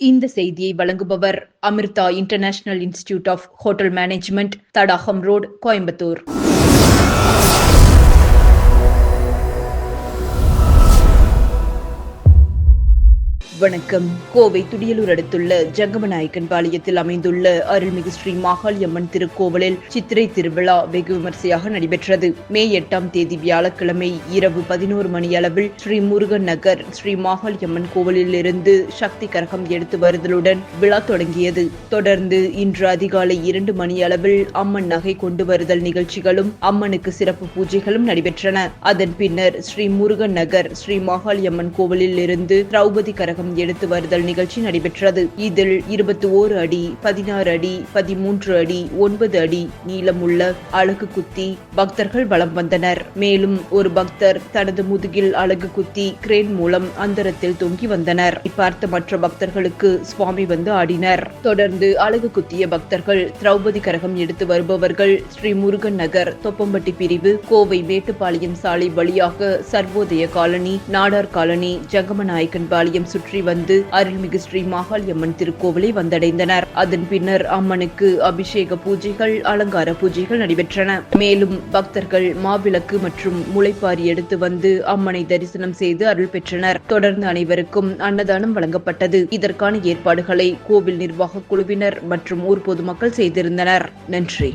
இந்த செய்தியை வழங்குபவர் Amrita International Institute of Hotel Management Thadagam Road Coimbatore. வணக்கம். கோவை துடியலூர் அடுத்துள்ள ஜங்கமநாயக்கன் பாளையத்தில் அமைந்துள்ள அருள்மிகு ஸ்ரீ மாகாளியம்மன் திருக்கோவிலில் சித்திரை திருவிழா வெகு விமர்சையாக நடைபெற்றது. மே எட்டாம் தேதி வியாழக்கிழமை இரவு பதினோரு மணி அளவில் ஸ்ரீ முருகன் நகர் ஸ்ரீ மாகாளியம்மன் கோவிலில் இருந்து சக்தி கரகம் எடுத்து வருதலுடன் விழா தொடங்கியது. தொடர்ந்து இன்று அதிகாலை இரண்டு மணி அளவில் அம்மன் நகை கொண்டு வருதல் நிகழ்ச்சிகளும் அம்மனுக்கு சிறப்பு பூஜைகளும் நடைபெற்றன. அதன் பின்னர் ஸ்ரீ முருகன் நகர் ஸ்ரீ மாகாளியம்மன் கோவிலில் இருந்து திரௌபதி கரகம் எடுத்து வருதல் நிகழ்ச்சி நடைபெற்றது. இதில் இருபத்தி ஓரு அடி பதினாறு அடி பதிமூன்று அடி ஒன்பது அடி நீளமுள்ள அழகு குத்தி பக்தர்கள் வலம் வந்தனர். மேலும் ஒரு பக்தர் தனது முதுகில் அழகு குத்தி கிரேன் மூலம் அந்தரத்தில் தொங்கி வந்தனர். பார்த்த மற்ற பக்தர்களுக்கு சுவாமி வந்து ஆடினர். தொடர்ந்து அழகு குத்திய பக்தர்கள் திரௌபதி கரகம் எடுத்து வருபவர்கள் ஸ்ரீ முருகன் நகர் தொப்பம்பட்டி பிரிவு கோவை மேட்டுப்பாளையம் சாலை வழியாக சர்வோதய காலனி நாடார் காலனி ஜங்கமநாயக்கன் பாளையம் சுற்றி வந்து அருள்மிகு ஸ்ரீ மாகாளியம்மன் திருக்கோவிலை வந்தடைந்தனர். அதன் பின்னர் அம்மனுக்கு அபிஷேக பூஜைகள் அலங்கார பூஜைகள் நடைபெற்றன. மேலும் பக்தர்கள் மாவிளக்கு மற்றும் முளைப்பாரி எடுத்து வந்து அம்மனை தரிசனம் செய்து அருள் பெற்றனர். தொடர்ந்து அனைவருக்கும் அன்னதானம் வழங்கப்பட்டது. இதற்கான ஏற்பாடுகளை கோவில் நிர்வாக குழுவினர் மற்றும் ஊர் பொதுமக்கள் செய்திருந்தனர். நன்றி.